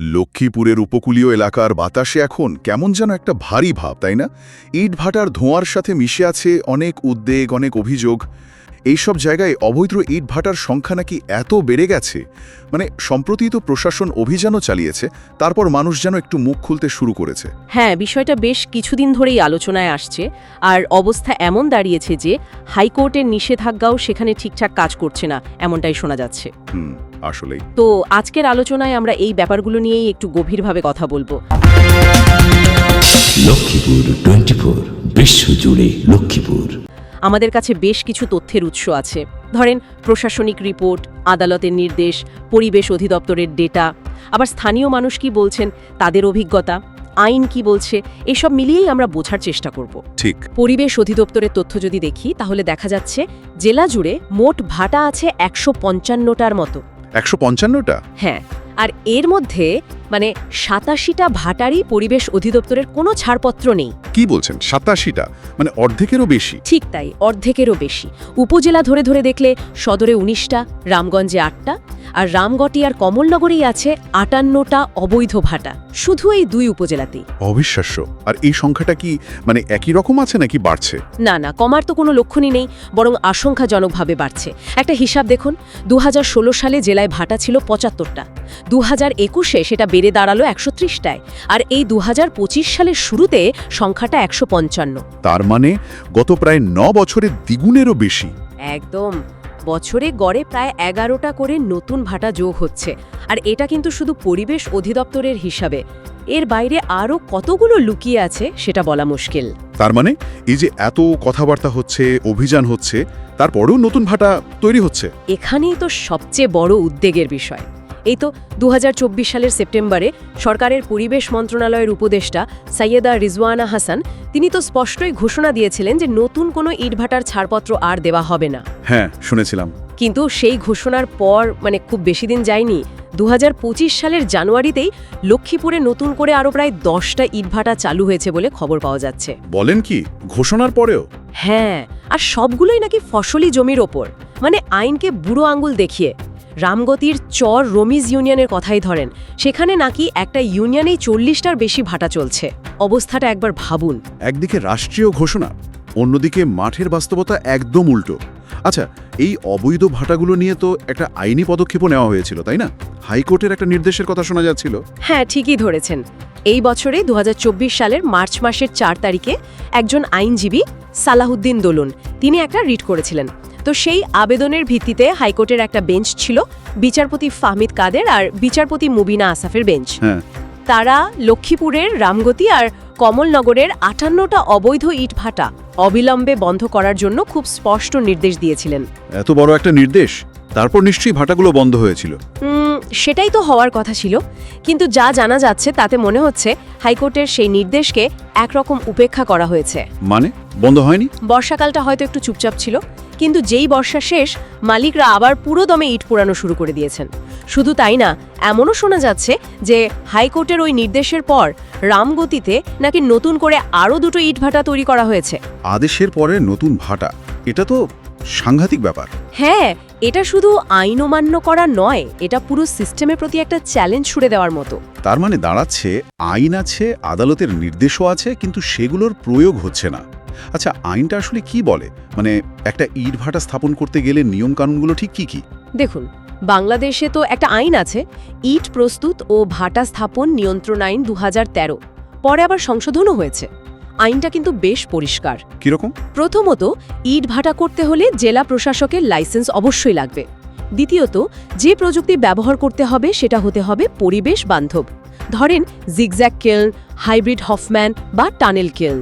লক্ষ্মীপুরের উপকূলীয় এলাকার বাতাসে এখন কেমন যেন একটা ভারী ভাব, তাই না? ইট ভাটার ধোঁয়ার সাথে মিশে আছে অনেক উদ্বেগ, অনেক অভিযোগ। এইসব জায়গায় অবৈধ ইট ভাটার সংখ্যা নাকি এত বেড়ে গেছে? মানে সম্প্রতি তো প্রশাসন অভিযানও চালিয়েছে তারপর মানুষ যেন একটু মুখ খুলতে শুরু করেছে। হ্যাঁ বিষয়টা বেশ কিছুদিন ধরেই আলোচনায় আসছে আর অবস্থা এমন দাঁড়িয়েছে যে হাইকোর্টের নিষেধাজ্ঞাও সেখানে ঠিকঠাক কাজ করছে না এমনটাই শোনা যাচ্ছে। হুম আসলেই। তো আজকের আলোচনায় আমরা এই ব্যাপারগুলো নিয়েই একটু গভীরভাবে কথা বলব। লক্ষ্মীপুর টোয়েন্টি ফোর বিশ্বজুড়ে লক্ষ্মীপুর। আমাদের কাছে বেশ কিছু তথ্যের উৎস আছে। ধরেন প্রশাসনিক রিপোর্ট আদালতের নির্দেশ পরিবেশ অধিদপ্তরের ডেটা। আবার স্থানীয় মানুষ কি বলছেন তাদের অভিজ্ঞতা আইন কি বলছে এসব মিলিয়েই আমরা বোঝার চেষ্টা করব। ঠিক। পরিবেশ অধিদপ্তরের তথ্য যদি দেখি তাহলে দেখা যাচ্ছে জেলা জুড়ে মোট ভাটা আছে একশো পঞ্চান্নটার মতো। একশো পঞ্চান্নটা? হ্যাঁ আর এর মধ্যে মানে সাতাশিটা ভাটারই পরিবেশ অধিদপ্তরের কোনো ছাড়পত্র নেই। কি বলছেন? সাতাশিটা? মানে অর্ধেকেরও বেশি? ঠিক তাই অর্ধেকেরও বেশি। উপজেলা ধরে ধরে দেখলে সদরে উনিশটা রামগঞ্জে আটটা আর রামগটি আর কমলনগরেই আছে আটান্নটা অবৈধ ভাটা। শুধু এই দুই উপজেলাতেই। অবিশ্বাস্য। আর এই সংখ্যাটা কি মানে একই রকম আছে নাকি বাড়ছে? না না কমার তো কোনো লক্ষণই নেই বরং আশঙ্কাজনকভাবে বাড়ছে। একটা হিসাব দেখুন দু হাজার ষোলো সালে জেলায় ভাটা ছিল পঁচাত্তরটা। দু হাজার একুশে সেটা বেড়ে দাঁড়াল একশো ত্রিশটায়। আর এই দু হাজার পঁচিশ সালের শুরুতে সংখ্যাটা একশো পঞ্চান্ন। তার মানে গত প্রায় ন বছরের দ্বিগুণেরও বেশি। একদম। বছরে গড়ে প্রায় এগারোটা করে নতুন ভাটা যোগ হচ্ছে। আর এটা কিন্তু শুধু পরিবেশ অধিদপ্তরের হিসাবে। এর বাইরে আরও কতগুলো লুকিয়ে আছে সেটা বলা মুশকিল। তার মানে এই যে এত কথাবার্তা হচ্ছে অভিযান হচ্ছে তারপরেও নতুন ভাটা তৈরি হচ্ছে। এখানেই তো সবচেয়ে বড় উদ্বেগের বিষয়। এই তো দু হাজার চব্বিশ সালের সেপ্টেম্বরে সরকারের পরিবেশ মন্ত্রণালয়ের উপদেষ্টা সৈয়দা রিজওয়ানা হাসান তিনি তো স্পষ্টই ঘোষণা দিয়েছিলেন যে নতুন কোনো ইটভাটার ছাড়পত্র আর দেওয়া হবে না। হ্যাঁ শুনেছিলাম। কিন্তু সেই ঘোষণার পর মানে খুব বেশি দিন যায়নি। দু হাজার পঁচিশ সালের জানুয়ারিতেই লক্ষ্মীপুরে নতুন করে আরও প্রায় দশটা ইটভাটা চালু হয়েছে বলে খবর পাওয়া যাচ্ছে। বলেন কি? ঘোষণার পরেও? হ্যাঁ আর সবগুলোই নাকি ফসলি জমির ওপর। মানে আইনকে বুড়ো আঙ্গুল দেখিয়ে রামগতির চর রমিজ ইউনিয়নের কথাই ধরেন। সেখানে নাকি একটা ইউনিয়নেই চল্লিশটার বেশি ভাটা চলছে। অবস্থাটা একবার ভাবুন। একদিকে রাষ্ট্রীয় ঘোষণা অন্যদিকে মাঠের বাস্তবতা একদম উল্টো। আচ্ছা এই অবৈধ ভাটাগুলো নিয়ে তো একটা আইনি পদক্ষেপও নেওয়া হয়েছিল তাই না? হাইকোর্টের একটা নির্দেশের কথা শোনা যাচ্ছিল। হ্যাঁ ঠিকই ধরেছেন। এই বছরে দু হাজার চব্বিশ সালের মার্চ মাসের চার তারিখে একজন আইনজীবী সালাহুদ্দিন দোলন তিনি একটা রিট করেছিলেন। তো সেই আবেদনের ভিত্তিতে হাইকোর্টের একটা বেঞ্চ ছিল বিচারপতি ফাহমিদ কাদের আর বিচারপতি মুবিনা আসাফের বেঞ্চ। হ্যাঁ। তারা লক্ষ্মীপুরের রামগতি আর কমলনগরের আটান্নটা অবৈধ ইট ভাটা অবিলম্বে বন্ধ করার জন্য খুব স্পষ্ট নির্দেশ দিয়েছিলেন। এত বড় একটা নির্দেশ? তারপর নিশ্চয়ই ভাটাগুলো বন্ধ হয়েছিল। সেটাই তো হওয়ার কথা ছিল। কিন্তু যা জানা যাচ্ছে তাতে মনে হচ্ছে হাইকোর্টের সেই নির্দেশকে একরকম উপেক্ষা করা হয়েছে। মানে? বন্ধ হয়নি? বর্ষাকালটা হয়তো একটু চুপচাপ ছিল কিন্তু যেই বর্ষা শেষ মালিকরা আবার পুরো দমে ইট পোড়ানো শুরু করে দিয়েছেন। শুধু তাই না এমনও শোনা যাচ্ছে যে হাইকোর্টের ওই নির্দেশের পর রামগতিতে নাকি নতুন করে আরও দুটো ইট ভাটা তৈরি করা হয়েছে। আদেশের পরে নতুন ভাটা এটা তো সাংঘাতিক ব্যাপার। হ্যাঁ এটা শুধু আইন অমান্য করা নয় এটা পুরো সিস্টেমের প্রতি একটা চ্যালেঞ্জ ছুড়ে দেওয়ার মতো। তার মানে দাঁড়াচ্ছে আইন আছে আদালতের নির্দেশও আছে কিন্তু সেগুলোর প্রয়োগ হচ্ছে না। আচ্ছা আইনটা আসলে কি বলে? মানে একটা ইট ভাটা স্থাপন করতে গেলে নিয়ম কানুনগুলো ঠিক কি কি? দেখুন বাংলাদেশে তো একটা আইন আছে ইট প্রস্তুত ও ভাটা স্থাপন নিয়ন্ত্রণ আইন দু হাজার তেরো। পরে আবার সংশোধনও হয়েছে। আইনটা কিন্তু বেশ পরিষ্কার। কীরকম? প্রথমত ইট ভাটা করতে হলে জেলা প্রশাসকের লাইসেন্স অবশ্যই লাগবে। দ্বিতীয়ত যে প্রযুক্তি ব্যবহার করতে হবে সেটা হতে হবে পরিবেশ বান্ধব। ধরেন জিগজ্যাক কেলন হাইব্রিড হফম্যান বা টানেল কেলন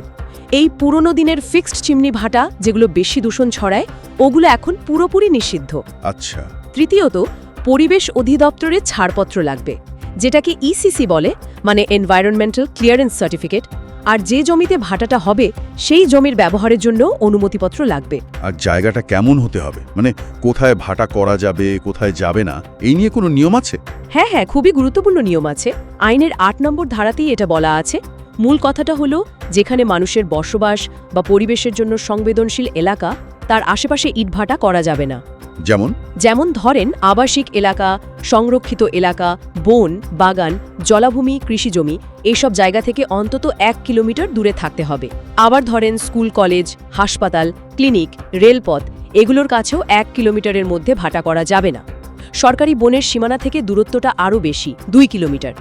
এই পুরনো দিনের ফিক্সড চিমনি ভাটা যেগুলো বেশি দূষণ ছড়ায় ওগুলো এখন পুরোপুরি নিষিদ্ধ। আচ্ছা। তৃতীয়ত পরিবেশ অধিদপ্তরের ছাড়পত্র লাগবে যেটাকে ইসিসি বলে মানে এনভায়রনমেন্টাল ক্লিয়ারেন্স সার্টিফিকেট আর যে জমিতে ভাটাটা হবে সেই জমির ব্যবহারের জন্য অনুমতিপত্র লাগবে। আর জায়গাটা কেমন হতে হবে? মানে কোথায় ভাটা করা যাবে কোথায় যাবে না এই নিয়ে কোনো নিয়ম আছে? হ্যাঁ হ্যাঁ খুবই গুরুত্বপূর্ণ নিয়ম আছে। আইনের আট নম্বর ধারাতেই এটা বলা আছে। মূল কথাটা হলো যেখানে মানুষের বসবাস বা পরিবেশের জন্য সংবেদনশীল এলাকা তার আশেপাশে ইটভাটা করা যাবে না। যেমন? যেমন ধরেন আবাসিক এলাকা সংরক্ষিত এলাকা বন বাগান জলাভূমি কৃষিজমি এইসব জায়গা থেকে অন্তত এক কিলোমিটার দূরে থাকতে হবে। আবার ধরেন স্কুল কলেজ হাসপাতাল ক্লিনিক রেলপথ এগুলোর কাছেও এক কিলোমিটারের মধ্যে ভাটা করা যাবে না। সরকারি বনের সীমানা থেকে দূরত্বটা আরও বেশি দুই কিলোমিটার।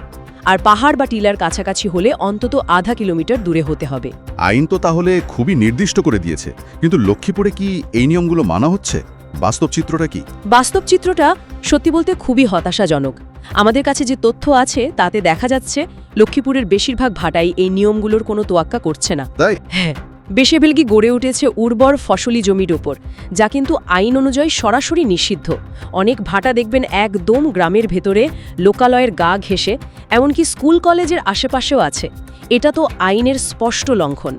আর পাহাড় বা টিলার কাছাকাছি হলে অন্তত আধা কিলোমিটার দূরে হতে হবে। আইন তো তাহলে খুবই নির্দিষ্ট করে দিয়েছে কিন্তু লক্ষ্মীপুরে কি এই নিয়মগুলো মানা হচ্ছে? বাস্তব চিত্রটা কি? বাস্তব চিত্রটা সত্যি বলতে খুবই হতাশাজনক। আমাদের কাছে যে তথ্য আছে তাতে দেখা যাচ্ছে লক্ষ্মীপুরের বেশিরভাগ ভাটাই এই নিয়মগুলোর কোনো তোয়াক্কা করছে না। তাই? হ্যাঁ বেশেবেলগি গড়ে উঠেছে উর্বর ফসলি জমির ওপর যা কিন্তু আইন অনুযায়ী সরাসরি নিষিদ্ধ। অনেক ভাটা দেখবেন একদম গ্রামের ভেতরে লোকালয়ের গা ঘেঁষে এমনকি স্কুল কলেজের আশেপাশেও আছে। এটা তো আইনের স্পষ্ট লঙ্ঘন।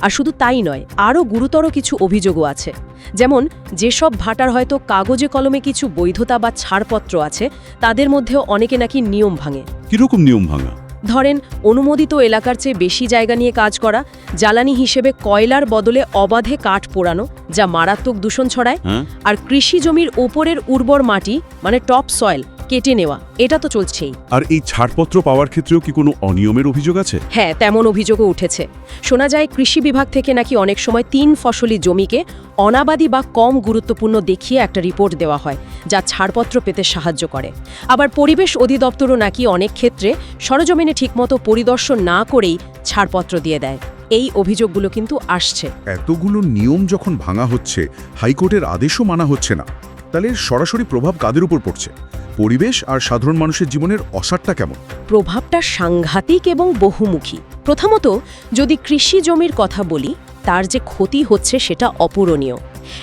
আর শুধু তাই নয় আরও গুরুতর কিছু অভিযোগও আছে। যেমন যেসব ভাটার হয়তো কাগজে কলমে কিছু বৈধতা বা ছাড়পত্র আছে তাদের মধ্যেও অনেকে নাকি নিয়ম ভাঙে। কীরকম নিয়ম ভাঙা? ধরেন অনুমোদিত এলাকার চেয়ে বেশি জায়গা নিয়ে কাজ করা জ্বালানি হিসেবে কয়লার বদলে অবাধে কাঠ পোড়ানো যা মারাত্মক দূষণ ছড়ায় হ্যাঁ। আর কৃষি জমির ওপরের উর্বর মাটি মানে টপ সয়েল কেটে নেওয়া। এটা তো চলছেই। আর এই ছাড়পত্র পাওয়ার ক্ষেত্রেও কি কোনো অনিয়মের অভিযোগ আছে? হ্যাঁ তেমন অভিযোগও উঠেছে। শোনা যায় কৃষি বিভাগ থেকে নাকি অনেক সময় তিন ফসলি জমিকে অনাবাদি বা কম গুরুত্বপূর্ণ দেখিয়ে একটা রিপোর্ট দেওয়া হয় যা ছাড়পত্র পেতে সাহায্য করে। আবার পরিবেশ অধিদপ্তরও নাকি অনেক ক্ষেত্রে সরজমিনে ঠিকমতো পরিদর্শন না করেই ছাড়পত্র দিয়ে দেয়। এই অভিযোগগুলো কিন্তু আসছে। এতগুলো নিয়ম যখন ভাঙা হচ্ছে হাইকোর্টের আদেশও মানা হচ্ছে না। তাহলে সরাসরি প্রভাব কাদের উপর পড়ছে? পরিবেশ আর সাধারণ মানুষের জীবনের অসারটা কেমন? প্রভাবটা সাংঘাতিক এবং বহুমুখী। প্রথমত, যদি কৃষি জমির কথা বলি, তার যে ক্ষতি হচ্ছে সেটা অপূরণীয়।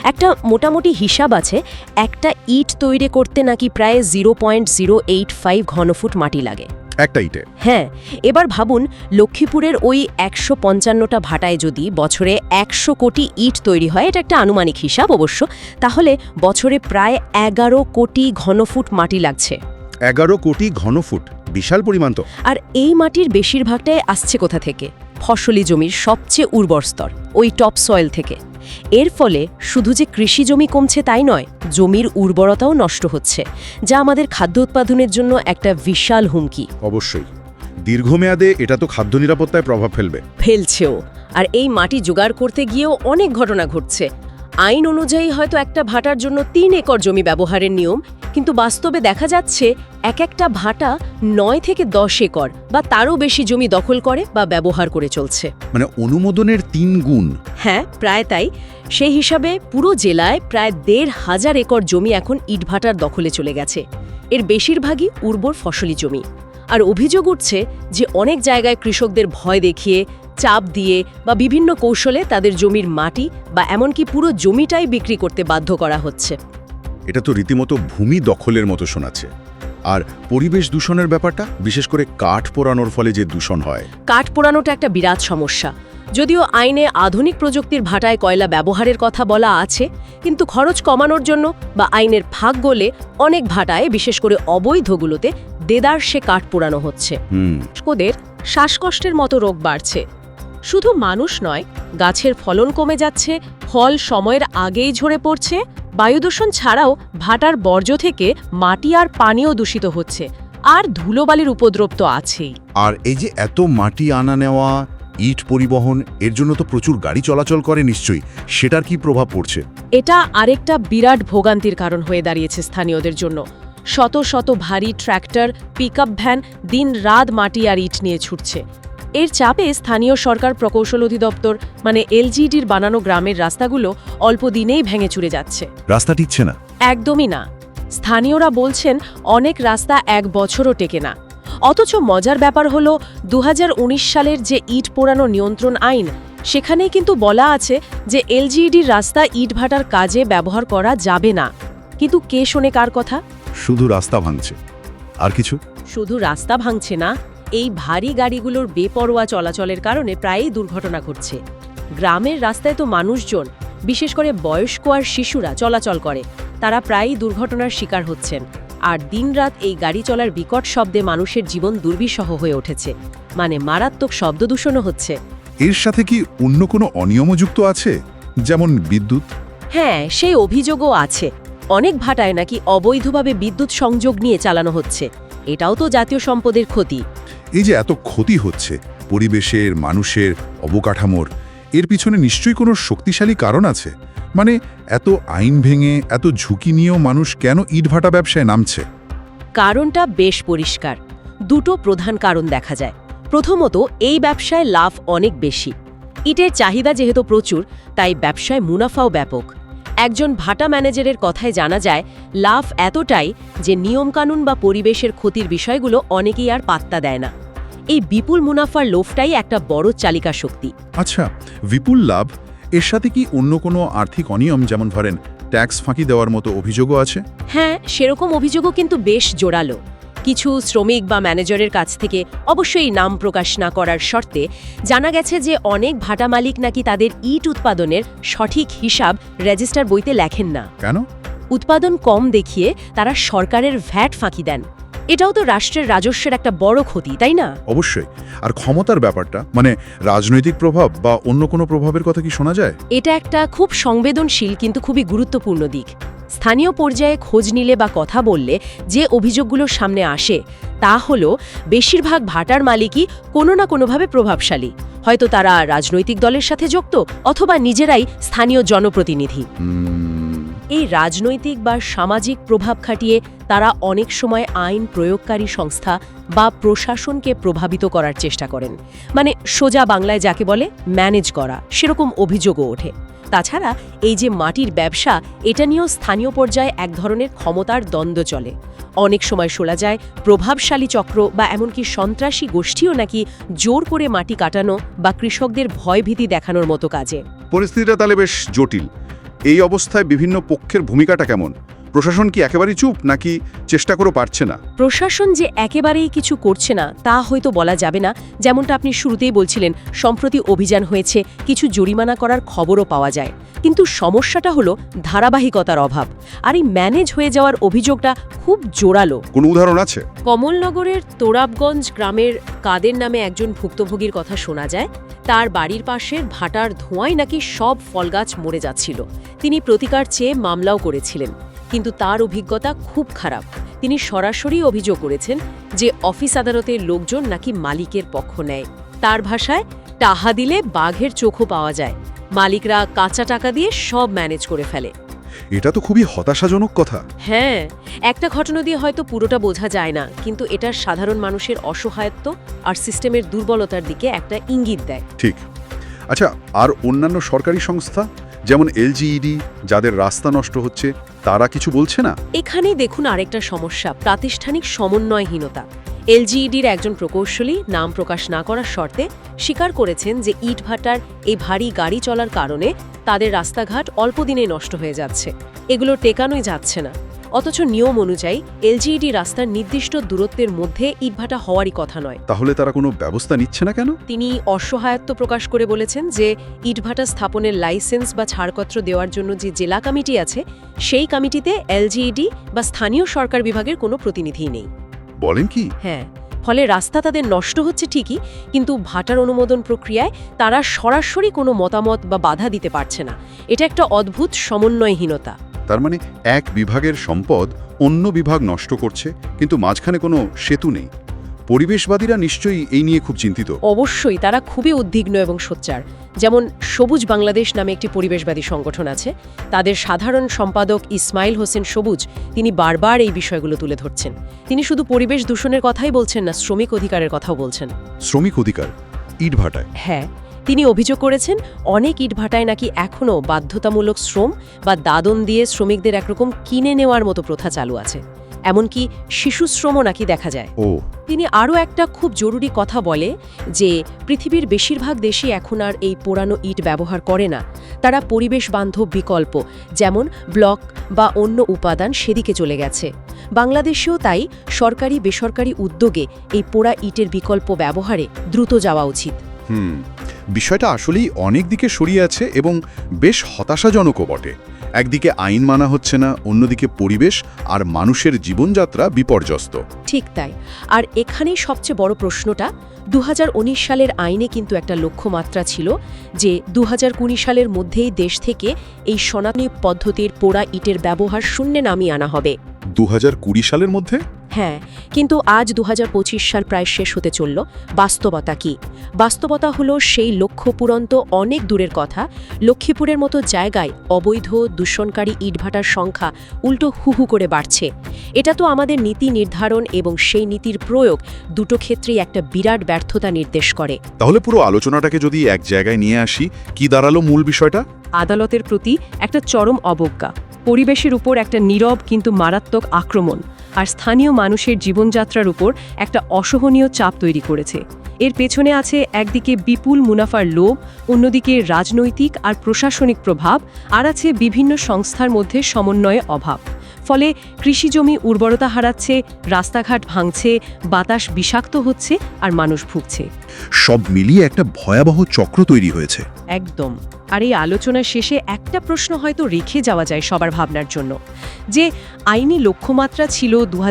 একটা মোটামুটি হিসাব আছে, একটা ইট তৈরি করতে নাকি প্রায় zero point zero eight five ঘনফুট মাটি লাগে। একটা ইটে। হ্যাঁ এবার ভাবুন লক্ষ্মীপুরের ওই একশো পঞ্চান্নটা ভাটায় যদি বছরে একশো কোটি ইট তৈরি হয় এটা একটা আনুমানিক হিসাব অবশ্য তাহলে বছরে প্রায় এগারো কোটি ঘনফুট মাটি লাগছে। এগারো কোটি ঘনফুট বিশাল পরিমাণ তো। আর এই মাটির বেশিরভাগটাই আসছে কোথা থেকে? ফসলি জমির সবচেয়ে উর্বর স্তর ওই টপ সয়েল থেকে। এর ফলে শুধু যে কৃষি জমি কমছে তাই নয় জমির উর্বরতাও নষ্ট হচ্ছে যা আমাদের খাদ্য উৎপাদনের জন্য একটা বিশাল হুমকি। অবশ্যই। দীর্ঘমেয়াদে এটা তো খাদ্য নিরাপত্তায় প্রভাব ফেলবে। ফেলছেও। আর এই মাটি জোগাড় করতে গিয়েও অনেক ঘটনা ঘটছে। আইন অনুযায়ী হয়তো একটা ভাটার জন্য তিন একর জমি ব্যবহারের নিয়ম কিন্তু বাস্তবে দেখা যাচ্ছে এক একটা ভাটা নয় থেকে দশ একর বা তারও বেশি জমি দখল করে বা ব্যবহার করে চলছে। মানে অনুমোদনের তিন গুণ। হ্যাঁ প্রায় তাই। সেই হিসাবে পুরো জেলায় প্রায় দেড় হাজার একর জমি এখন ইটভাটার দখলে চলে গেছে। এর বেশিরভাগই উর্বর ফসলি জমি। আর অভিযোগ উঠছে যে অনেক জায়গায় কৃষকদের ভয় দেখিয়ে চাপ দিয়ে বা বিভিন্ন কৌশলে তাদের জমির মাটি বা এমনকি পুরো জমিটাই বিক্রি করতে বাধ্য করা হচ্ছে। এটা তো রীতিমতো ভূমি দখলের মতো শোনাচ্ছে। আর পরিবেশ দূষণের ব্যাপারটা বিশেষ করে কাঠ পোড়ানোর ফলে যে দূষণ হয়। কাঠ পোড়ানোটা একটা বিরাট সমস্যা। যদিও আইনে আধুনিক প্রযুক্তির ভাটায় কয়লা ব্যবহারের কথা বলা আছে কিন্তু খরচ কমানোর জন্য বা আইনের ফাঁক গলে অনেক ভাটায় বিশেষ করে অবৈধগুলোতে দেদার সে কাঠ পোড়ানো হচ্ছে। ওদের শ্বাসকষ্টের মতো রোগ বাড়ছে। শুধু মানুষ নয় গাছের ফলন কমে যাচ্ছে ফল সময়ের আগেই ঝরে পড়ছে বায়ুদূষণ ছাড়াও ভাটার বর্জ্য থেকে মাটি আর পানিও দূষিত হচ্ছে আর ধুলোবালির উপদ্রব তো আছেই। আর এই যে এত মাটি আনা নেওয়া ইট পরিবহন এর জন্য তো প্রচুর গাড়ি চলাচল করে নিশ্চয়ই সেটার কি প্রভাব পড়ছে? এটা আরেকটা বিরাট ভোগান্তির কারণ হয়ে দাঁড়িয়েছে স্থানীয়দের জন্য। শত শত ভারী ট্র্যাক্টর পিকআপ ভ্যান দিন রাত মাটি আর ইট নিয়ে ছুটছে। এর চাপে স্থানীয় সরকার প্রকৌশল অধিদপ্তর মানে এলজিডির বানানো গ্রামের রাস্তাগুলো অল্প দিনেই ভেঙে চুরে যাচ্ছে। রাস্তা টিকছে না। একদমই না। স্থানীয়রা বলছেন অনেক রাস্তা এক বছরও টেকে না। অথচ মজার ব্যাপার হল দু সালের যে ইট পোড়ানো নিয়ন্ত্রণ আইন সেখানেই কিন্তু বলা আছে যে এলজিইডির রাস্তা ইট ভাটার কাজে ব্যবহার করা যাবে না। কিন্তু কে শোনে কার কথা? শুধু রাস্তা ভাঙছে। আর কিছু? শুধু রাস্তা ভাঙছে না এই ভারী গাড়িগুলোর বেপরোয়া চলাচলের কারণে প্রায়ই দুর্ঘটনা ঘটছে। গ্রামের রাস্তায় তো মানুষজন বিশেষ করে বয়স্ক আর শিশুরা চলাচল করে। তারা প্রায়ই দুর্ঘটনার শিকার হচ্ছেন। আর দিনরাত এই গাড়ি চলার বিকট শব্দে মানুষের জীবন দুর্বিষহ হয়ে উঠেছে। মানে মারাত্মক শব্দ দূষণও হচ্ছে। এর সাথে কি অন্য কোনো অনিয়মও যুক্ত আছে? যেমন বিদ্যুৎ? হ্যাঁ সেই অভিযোগও আছে। অনেক ভাটায় নাকি অবৈধভাবে বিদ্যুৎ সংযোগ নিয়ে চালানো হচ্ছে। এটাও তো জাতীয় সম্পদের ক্ষতি। এই যে এত ক্ষতি হচ্ছে, পরিবেশের, মানুষের অবকাঠামোর, এর পিছনে নিশ্চয়ই কোনো শক্তিশালী কারণ আছে? মানে এত আইন ভেঙে, এত ঝুঁকি নিয়েও মানুষ কেন ইটভাটা ব্যবসায় নামছে? কারণটা বেশ পরিষ্কার। দুটো প্রধান কারণ দেখা যায়। প্রথমত, এই ব্যবসায় লাভ অনেক বেশি। ইটের চাহিদা যেহেতু প্রচুর, তাই ব্যবসায় মুনাফাও ব্যাপক। একজন ভাটা ম্যানেজারের কথায় জানা যায়, লাভ এতটাই যে নিয়মকানুন বা পরিবেশের ক্ষতির বিষয়গুলো অনেকেই আর পাত্তা দেয় না। এই বিপুল মুনাফার লোভটাই একটা বড় চালিকা শক্তি। আচ্ছা বিপুল লাভ এর সাথে কি অন্য কোনো আর্থিক অনিয়ম যেমন ধরেন ট্যাক্স ফাঁকি দেওয়ার মতো অভিযোগও আছে? হ্যাঁ সেরকম অভিযোগও কিন্তু বেশ জোরালো। কিছু শ্রমিক বা ম্যানেজারের কাছ থেকে অবশ্যই নাম প্রকাশ না করার শর্তে জানা গেছে যে অনেক ভাটা মালিক নাকি তাদের ইট উৎপাদনের সঠিক হিসাব রেজিস্টার বইতে লেখেন না। কেন? উৎপাদন কম দেখিয়ে তারা সরকারের ভ্যাট ফাঁকি দেন। এটাও তো রাষ্ট্রের রাজস্বের একটা বড় ক্ষতি তাই না? অবশ্যই। আর ক্ষমতার ব্যাপারটা মানে রাজনৈতিক প্রভাব বা অন্য কোনো প্রভাবের কথা কি শোনা যায়? এটা একটা খুব সংবেদনশীল কিন্তু খুবই গুরুত্বপূর্ণ দিক। স্থানীয় পর্যায়ে খোঁজ নিলে বা কথা বললে যে অভিযোগগুলো সামনে আসে তা হলো বেশিরভাগ ভাটার মালিকই কোনো না কোনোভাবে প্রভাবশালী। হয়তো তারা রাজনৈতিক দলের সাথে যুক্ত অথবা নিজেরাই স্থানীয় জনপ্রতিনিধি। এই রাজনৈতিক বা সামাজিক প্রভাব খাটিয়ে তারা অনেক সময় আইন প্রয়োগকারী সংস্থা বা প্রশাসনকে প্রভাবিত করার চেষ্টা করেন। মানে সোজা বাংলায় যাকে বলে ম্যানেজ করা, সেরকম অভিযোগও ওঠে। তাছাড়া এই যে মাটির ব্যবসা, এটা নিয়েও স্থানীয় পর্যায়ে এক ধরনের ক্ষমতার দ্বন্দ্ব চলে। অনেক সময় শোনা যায় প্রভাবশালী চক্র বা এমনকি সন্ত্রাসী গোষ্ঠীও নাকি জোর করে মাটি কাটানো বা কৃষকদের ভয়ভীতি দেখানোর মতো কাজে। পরিস্থিতিটা তাহলে বেশ জটিল। এই অবস্থায় বিভিন্ন পক্ষের ভূমিকাটা কেমন? প্রশাসন কি একেবারেই চুপ নাকি চেষ্টা করে পারছে না? প্রশাসন যে একেবারেই কিছু করছে না তা হয়তো বলা যাবে না যেমনটা আপনি শুরুতেই বলছিলেন সম্প্রতি অভিযান হয়েছে কিছু জরিমানা করার খবরও পাওয়া যায়। কিন্তু সমস্যাটা হলো ধারাবাহিকতার অভাব আর এই ম্যানেজ হয়ে যাওয়ার অভিযোগটা খুব জোরালো। কোনো উদাহরণ আছে? কমলনগরের তোরাবগঞ্জ গ্রামের কাদের নামে একজন ভুক্তভোগীর কথা শোনা যায় তার বাড়ির পাশের ভাটার ধোঁয়ায় নাকি সব ফলগাছ মরে যাচ্ছিল। তিনি প্রতিকার চেয়ে মামলাও করেছিলেন। কিন্তু তার অভিজ্ঞতা খুব খারাপ। তিনি সরাসরি অভিযোগ করেছেন যে অফিস আদালতের লোকজন নাকি মালিকের পক্ষ নেয়। তার ভাষায় টাহা দিলে বাঘের চোখও পাওয়া যায়। মালিকরা কাঁচা টাকা দিয়ে সব ম্যানেজ করে ফেলে। এটা তো খুবই হতাশাজনক কথা। হ্যাঁ একটা ঘটনা দিয়ে হয়তো পুরোটা বোঝা যায় না কিন্তু এটা সাধারণ মানুষের অসহায়ত্ব আর সিস্টেমের দুর্বলতার দিকে একটা ইঙ্গিত দেয়। ঠিক। আচ্ছা আর অন্যান্য সরকারি সংস্থা? যেমন এলজিইডি, যাদের রাস্তা নষ্ট হচ্ছে, তারা কিছু বলছে না? এখানেই দেখুন আরেকটা সমস্যা, প্রাতিষ্ঠানিক সমন্বয়হীনতা। এলজিইডির একজন প্রকৌশলী নাম প্রকাশ না করার শর্তে স্বীকার করেছেন যে ইট ভাটার এই ভারী গাড়ি চলার কারণে তাদের রাস্তাঘাট অল্পদিনে নষ্ট হয়ে যাচ্ছে। এগুলো টেকানোই যাচ্ছে না। অথচ নিয়ম অনুযায়ী এলজিইডি রাস্তার নির্দিষ্ট দূরত্বের মধ্যে ইটভাটা হওয়ারই কথা নয়। তাহলে তারা কোনো ব্যবস্থা নিচ্ছে না কেন? তিনি অসহায়ত্ব প্রকাশ করে বলেছেন যে ইটভাটা স্থাপনের লাইসেন্স বা ছাড়পত্র দেওয়ার জন্য যে জেলা কমিটি আছে সেই কমিটিতে এলজিইডি বা স্থানীয় সরকার বিভাগের কোনো প্রতিনিধি নেই। বলেন কি? হ্যাঁ ফলে রাস্তা তাদের নষ্ট হচ্ছে ঠিকই কিন্তু ভাটার অনুমোদন প্রক্রিয়ায় তারা সরাসরি কোনো মতামত বা বাধা দিতে পারছে না। এটা একটা অদ্ভুত সমন্বয়হীনতা। তার মানে এক বিভাগের সম্পদ অন্য বিভাগ নষ্ট করছে কিন্তু মাঝখানে কোনো সেতু নেই। পরিবেশবাদীরা নিশ্চয়ই এই নিয়ে খুব চিন্তিত। অবশ্যই তারা খুবই উদ্বিগ্ন এবং সোচ্চার। যেমন সবুজ বাংলাদেশ নামে একটি পরিবেশবাদী সংগঠন আছে। তাদের সাধারণ সম্পাদক ইসমাইল হোসেন সবুজ তিনি বারবার এই বিষয়গুলো তুলে ধরছেন। তিনি শুধু পরিবেশ দূষণের কথাই বলছেন না শ্রমিক অধিকারের কথাও বলছেন। শ্রমিক অধিকার ইটভাটায়। হ্যাঁ তিনি অভিযোগ করেছেন অনেক ইটভাটায় নাকি এখনও বাধ্যতামূলক শ্রম বা দাদন দিয়ে শ্রমিকদের একরকম কিনে নেওয়ার মতো প্রথা চালু আছে। এমনকি শিশু শ্রমও নাকি দেখা যায়। ও। তিনি আরও একটা খুব জরুরি কথা বলে যে পৃথিবীর বেশিরভাগ দেশই এখন আর এই পোড়ানো ইট ব্যবহার করে না। তারা পরিবেশ বান্ধব বিকল্প যেমন ব্লক বা অন্য উপাদান সেদিকে চলে গেছে। বাংলাদেশেও তাই সরকারি বেসরকারি উদ্যোগে এই পোড়া ইটের বিকল্প ব্যবহারে দ্রুত যাওয়া উচিত। হুম। বিষয়টা আসলেই অনেক দিকে সরিয়ে আছে এবং বেশ হতাশাজনকও বটে। একদিকে আইন মানা হচ্ছে না, অন্যদিকে পরিবেশ আর মানুষের জীবনযাত্রা বিপর্যস্ত। ঠিক তাই। আর এখানেই সবচেয়ে বড় প্রশ্নটা দু হাজার উনিশ সালের আইনে কিন্তু একটা লক্ষ্যমাত্রা ছিল যে দু হাজার কুড়ি সালের মধ্যেই দেশ থেকে এই সনাতনী পদ্ধতির পোড়া ইটের ব্যবহার শূন্যে নামিয়ে আনা হবে। দু সালের মধ্যে? হ্যাঁ কিন্তু আজ দু সাল প্রায় শেষ হতে চলল। বাস্তবতা কি? বাস্তবতা হলো সেই লক্ষ্য পূরন্ত অনেক দূরের কথা। লক্ষ্মীপুরের মতো জায়গায় অবৈধ দূষণকারী ইটভাটার সংখ্যা উল্টো হুহু করে বাড়ছে। এটা তো আমাদের নীতি নির্ধারণ এবং সেই নীতির প্রয়োগ দুটো ক্ষেত্রেই একটা বিরাট ব্যর্থতা নির্দেশ করে। তাহলে পুরো আলোচনাটাকে যদি এক জায়গায় নিয়ে আসি কি দাঁড়াল মূল বিষয়টা? আদালতের প্রতি একটা চরম অবজ্ঞা পরিবেশের উপর একটা নীরব কিন্তু মারাত্মক আক্রমণ আর স্থানীয় মানুষের জীবনযাত্রার উপর একটা অসহনীয় চাপ তৈরি করেছে। এর পেছনে আছে একদিকে বিপুল মুনাফার লোভ অন্যদিকে রাজনৈতিক আর প্রশাসনিক প্রভাব আর আছে বিভিন্ন সংস্থার মধ্যে সমন্বয়ে অভাব। ফলে কৃষি জমি উর্বরতা হারাচ্ছে রাস্তাঘাট ভাঙছে বাতাস বিষাক্ত হচ্ছে আর মানুষ ভুগছে। সব মিলিয়ে একটা ভয়াবহ চক্র তৈরি হয়েছে। একদম। আর এই আলোচনার শেষে একটা প্রশ্ন হয়তো রেখে যাওয়া যায় সবার ভাবনার জন্য। যে আইনি লক্ষ্যমাত্রা ছিল দু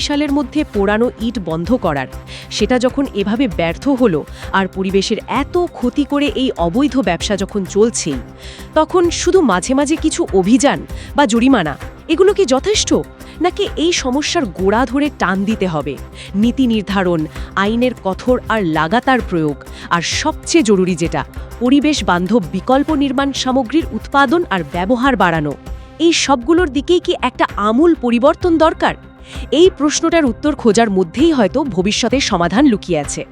সালের মধ্যে পোড়ানো ইট বন্ধ করার, সেটা যখন এভাবে ব্যর্থ হলো আর পরিবেশের এত ক্ষতি করে এই অবৈধ ব্যবসা যখন চলছেই, তখন শুধু মাঝে মাঝে কিছু অভিযান বা জরিমানা, এগুলো কি যথেষ্ট? নাকি এই সমস্যার গোড়া ধরে টান দিতে হবে? নীতি নির্ধারণ, আইনের কঠোর আর লাগাতার প্রয়োগ। আর সবচেয়ে জরুরি যেটা, পরিবেশ বান্ধব বিকল্প নির্মাণ সামগ্রীর উৎপাদন আর ব্যবহার বাড়ানো। এই সবগুলোর দিকেই কি একটা আমূল পরিবর্তন দরকার? এই প্রশ্নটার উত্তর খোঁজার মধ্যেই হয়তো ভবিষ্যতে সমাধান লুকিয়ে আছে।